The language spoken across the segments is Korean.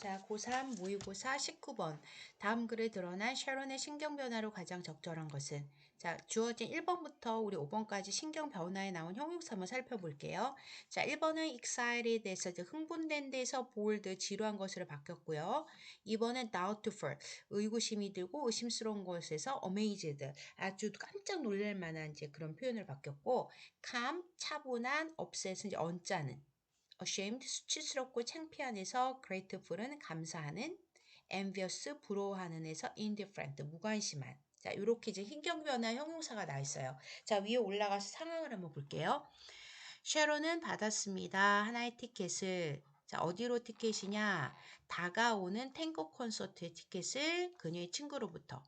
자, 고3 모의고사 19번. 다음 글에 드러난 sharon의 신경 변화로 가장 적절한 것은? 자, 주어진 1번부터 우리 5번까지 신경 변화에 나온 형용사 한번 살펴볼게요. 자, 1번은 excited에서 흥분된 데서 bored, 지루한 것으로 바뀌었고요. 2번은 doubtful, 의구심이 들고 의심스러운 것에서 amazed, 아주 깜짝 놀랄 만한 이제 그런 표현을 바뀌었고, calm, 차분한, upset은 이제 언짢은, ashamed 수치스럽고 창피한에서 grateful은 감사하는 envious 부러워하는에서 indifferent 무관심한 자 이렇게 이제 신경 변화 형용사가 나 있어요. 자 위에 올라가서 상황을 한번 볼게요. 쉐로는 받았습니다. 하나의 티켓을 자 어디로 티켓이냐 다가오는 탱고 콘서트의 티켓을 그녀의 친구로부터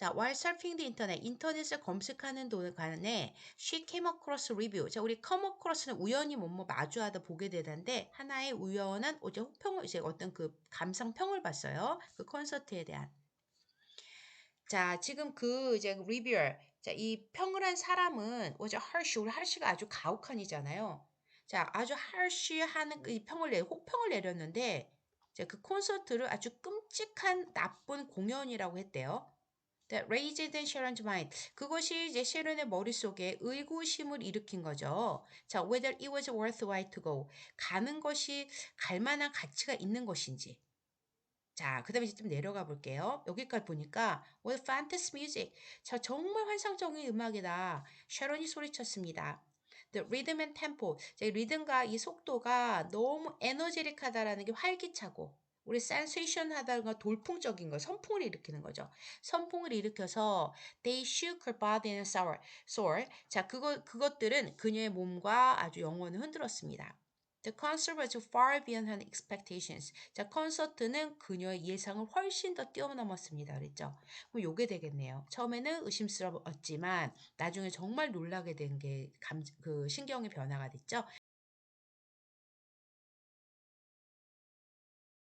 자, while surfing the internet, 인터넷을 검색하는 동안에 she came across review. 자, 우리 come across는 우연히 뭐뭐 마주하다 보게 되는데 하나의 우연한 어제 혹평을 이제 어떤 그 감상평을 봤어요. 그 콘서트에 대한. 자, 지금 그 이제 reviewer, 자, 이 평을 한 사람은 어제 harsh, 우리 harsh가 아주 가혹한이잖아요. 자, 아주 harsh하는 이 평을 내, 혹평을 내렸는데, 자, 그 콘서트를 아주 끔찍한 나쁜 공연이라고 했대요. That raised Sharon's mind. 그것이 이제 셰런의 머릿속에 의구심을 일으킨 거죠. 자, whether it was worthwhile to go. 가는 것이 갈 만한 가치가 있는 것인지. 자, 그 다음에 이제 좀 내려가 볼게요. 여기까지 보니까 what fantasy music. 자, 정말 환상적인 음악이다. 셰런이 소리쳤습니다. The rhythm and tempo. 자, 이 리듬과 이 속도가 너무 에너제릭하다라는 게 활기차고 우리 센세이션 하다가 돌풍적인 거, 선풍을 일으키는 거죠. 선풍을 일으켜서 they shook her body and sour, sore. 자, 그거 그것들은 그녀의 몸과 아주 영혼을 흔들었습니다. The concert was far beyond her expectations. 자, 콘서트는 그녀의 예상을 훨씬 더 뛰어넘었습니다. 그랬죠? 그럼 요게 되겠네요. 처음에는 의심스러웠지만 나중에 정말 놀라게 된게그 신경의 변화가 됐죠.